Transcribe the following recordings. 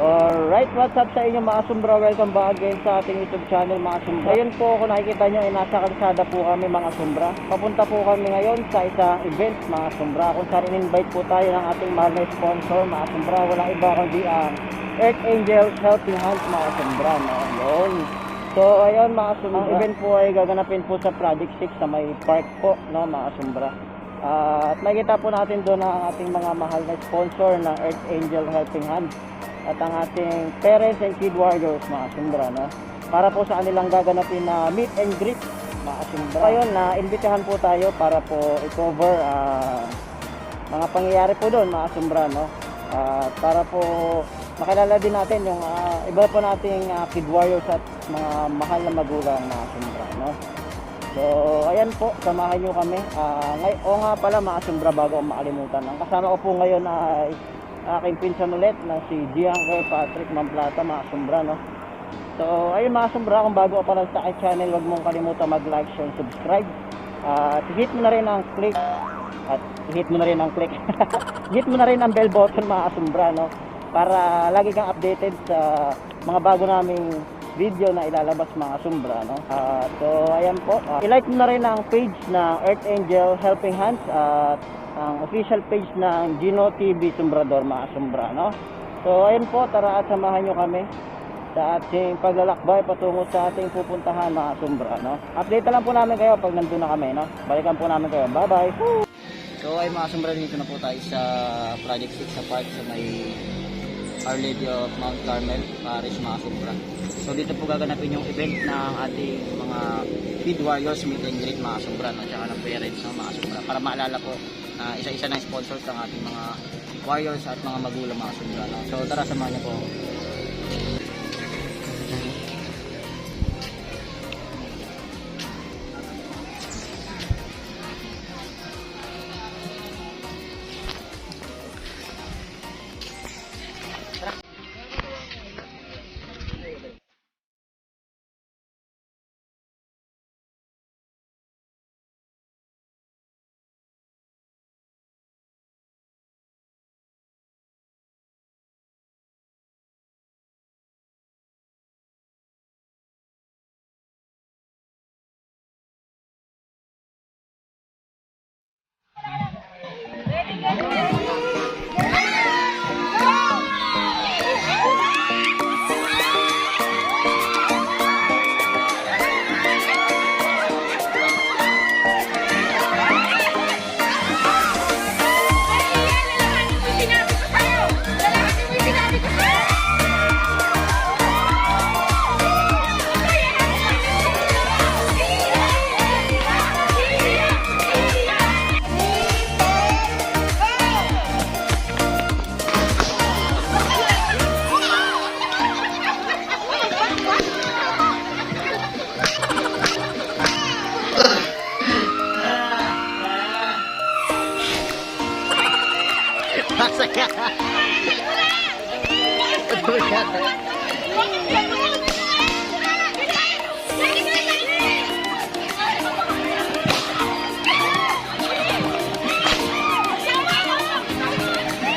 Alright, what's up sa inyo mga sumbra? Welcome back again sa ating YouTube channel mga sumbra. Ngayon po kung nakikita nyo ay nasa kalsada po kami mga sumbra. Papunta po kami ngayon sa isang event mga sumbra kung saan in-invite po tayo ng ating mahal na sponsor mga sumbra. Walang iba kundi ang Earth Angels Helping Hands mga sumbra. No? So ayun mga sumbra, ang event po ay gaganapin po sa Project 6 sa may park po no mga sumbra. Ah, at makikita po natin doon ang ating mga mahal na sponsor ng Earth Angel Helping Hands at ang ating parents and kid warriors mga sumbra no para po sa kanilang gaganapin na meet and greet mga sumbra ayun na imbitahan po tayo para po i-cover ah, mga pangyayari po doon mga sumbra no at para po makilala din natin yung ah, iba po nating ah, kid warriors at mga mahal na magulang mga sumbra no So, ayan po, samahan nyo kami. Ah, ngay o nga pala mga sumbra bago makalimutan. Ang kasama ko po ngayon ay aking pinsan ulit na si Giancarlo Patrick Mamplata, mga sumbra, no? So, ayun mga sumbra, kung bago ka pa lang sa aking channel, huwag mong kalimutan mag-like, share, and subscribe. At hit mo na rin ang click. At hit mo na rin ang click. hit mo na rin ang bell button mga sumbra, no? Para lagi kang updated sa mga bago naming video na ilalabas mga sumbra no. Ah, so ayan po. Ah, i-like mo na rin ang page ng Earth Angel Helping Hands at ang official page ng Gino TV Sumbrador mga sumbra no. So ayan po, tara at samahan nyo kami sa ating paglalakbay patungo sa ating pupuntahan mga sumbra no. Update na lang po namin kayo pag nandun na kami no. Balikan po namin kayo. Bye-bye. So ay mga sumbra dito na po tayo sa Project 6 sa park sa may Our Lady of Mount Carmel, Paris, mga sumbra. So dito po gaganapin yung event ng ating mga Feed Warriors Meet and Greet mga sumbra no? Tsaka ng parents no? mga sumbra para maalala po na isa-isa ng sponsors ng ating mga warriors at mga magulang mga sumbra no? So tara samahan niyo po. Masaya!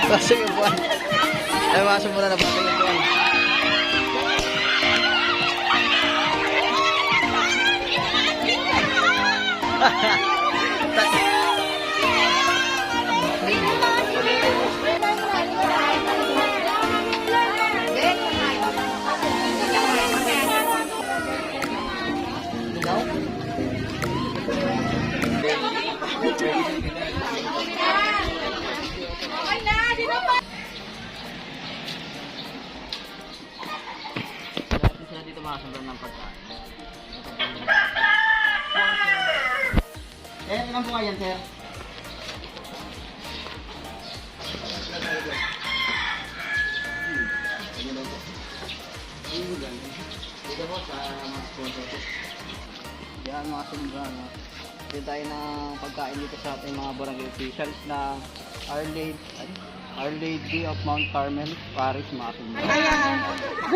Pasok yung buwan. Ay, masok muna na pasok yung buwan. Lahat Eh, ilan po kayo yan, sir? Dito po sa mga sponsor. Yan mga sombra, no? Dito tayo ng pagkain dito sa ating mga barangay officials na Our Lady, Our Lady of Mount Carmel, Paris, mga sombra. Ayan.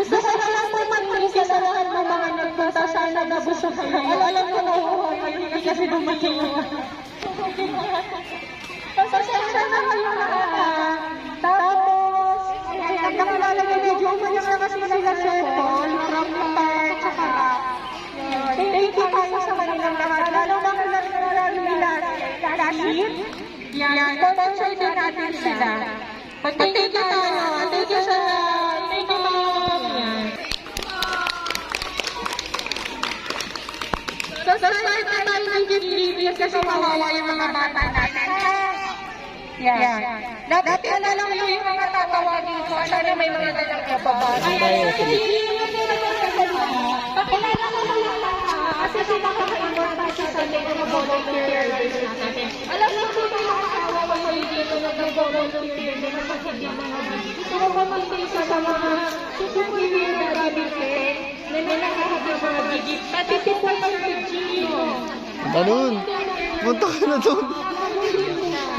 Gusto ko na lang po magpisa sa lahat ng mga nagpunta sana na gusto ko kayo. Alam ko na kayo hindi kasi dumating. Pasasensya na kayo lahat. Tapos, nagkakilala niyo medyo umalis na kasi sila Sepol from the park, tsaka Thank you tayo sa kanilang lahat. Lalo na kung nagkakilala nila last year. Yan, sponsor din natin sila. But thank you tayo. Thank Start na tayo ng giving kasi kawawa yung mga bata natin. Yan. Dapat na lang yung mga tatawagin ko. Sana may mga dalang kababata. Pakilala ko na lang ah, kasi pinaka-importante siya sa mga volunteers natin. Alam mo po may mga kawawa kayo dito na nag-volunteer na napasagyan mga Gusto ko pamantay sa mga superhero na gamitin na may nakahat ng mga gigit. Pati po ng Gino. Balun! Punta ka na doon!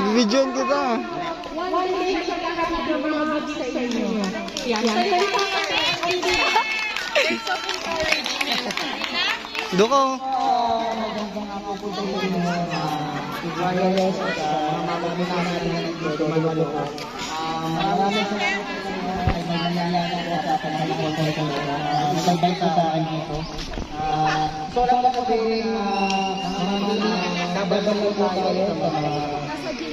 Bibidyoan kita! One day siya nakahat ng mga gigit sa inyo. Yan. Doon ka! wireless at mamamuna natin ng dito mamaloko. Maraming salamat sa mga po sa akin sa akin dito. Ah, So lang lang po din nababalo po tayo sa mga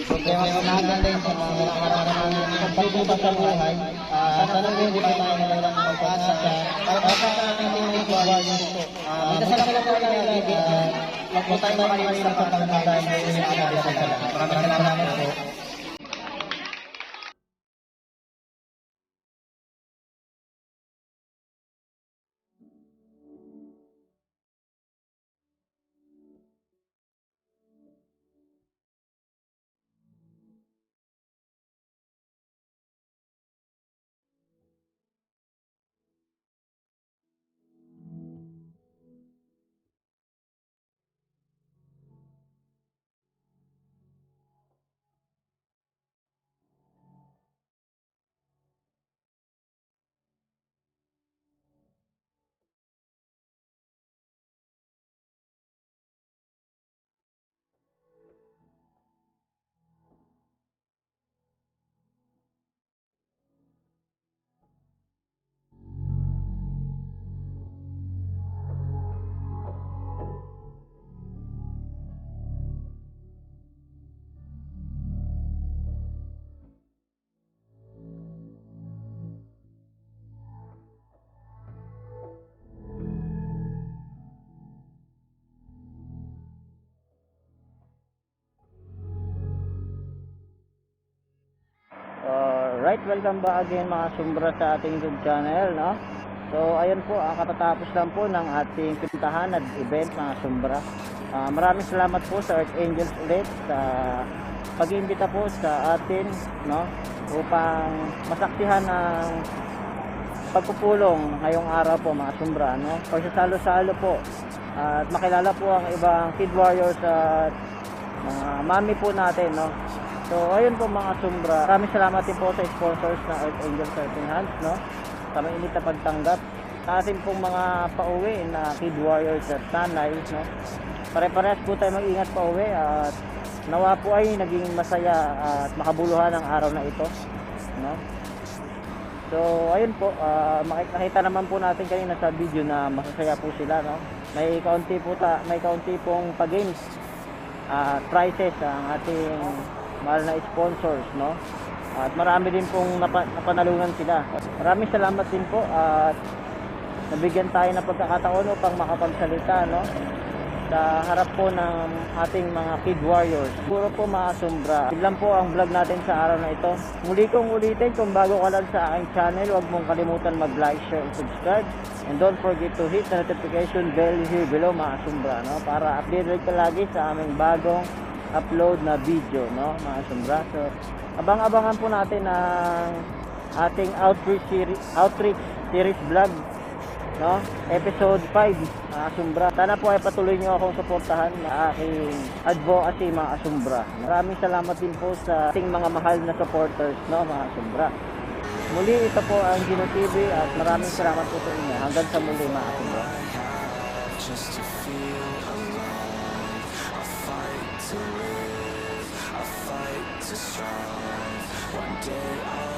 problema natin sa mga nararamdaman pagbubukas sa buhay. Ah, Sana po hindi po tayo nawalan ng pag-asa. Para sa ating mga. Ah, Minsan lang po tayo lagi. ah, Huwag po tayo makalimutan sa pagkakataon na iniagawa sa salamat. Maraming salamat po. Alright, welcome back again mga sumbra sa ating YouTube channel, no? So, ayun po, ah, katatapos lang po ng ating pintahan at event mga sumbra. Ah, maraming salamat po sa Earth Angels ulit sa pag-iimbita po sa atin, no? Upang masaksihan ng pagpupulong ngayong araw po mga sumbra, no? Pagsasalo-salo po at makilala po ang ibang kid warriors at mga mami po natin, no? So, ayun po mga sumbra. Maraming salamat din po sa sponsors ng Earth Angel Certain Hands, no? Sa mainit na pagtanggap. Sa ating pong mga pauwi na kid warriors at nanay, no? Pare-parehas po tayo mag-ingat pauwi at nawa po ay naging masaya at makabuluhan ang araw na ito, no? So, ayun po, ah, makikita naman po natin kanina sa video na masasaya po sila, no? May kaunti po ta, may kaunti pong pa-games at prizes ang ating mahal na sponsors, no? At marami din pong napa, napanalunan sila. Maraming salamat din po at nabigyan tayo ng pagkakataon upang makapagsalita, no? Sa harap po ng ating mga kid warriors. Puro po mga sombra. Yun lang po ang vlog natin sa araw na ito. Muli kong ulitin, kung bago ka lang sa aking channel, huwag mong kalimutan mag-like, share, and subscribe. And don't forget to hit the notification bell here below mga sombra, no? Para updated ka lagi sa aming bagong upload na video, no? Mga sombra. So, abang-abangan po natin ang ating outreach series, outreach series vlog no? Episode 5, mga Asumbra. Sana po ay patuloy niyo akong suportahan na aking advocacy, mga Asumbra. Maraming salamat din po sa ating mga mahal na supporters, no, mga Asumbra. Muli, ito po ang Gino TV at maraming salamat po sa inyo. Hanggang sa muli, mga Asumbra. just to feel. to live, I fight to strive. One day I'll.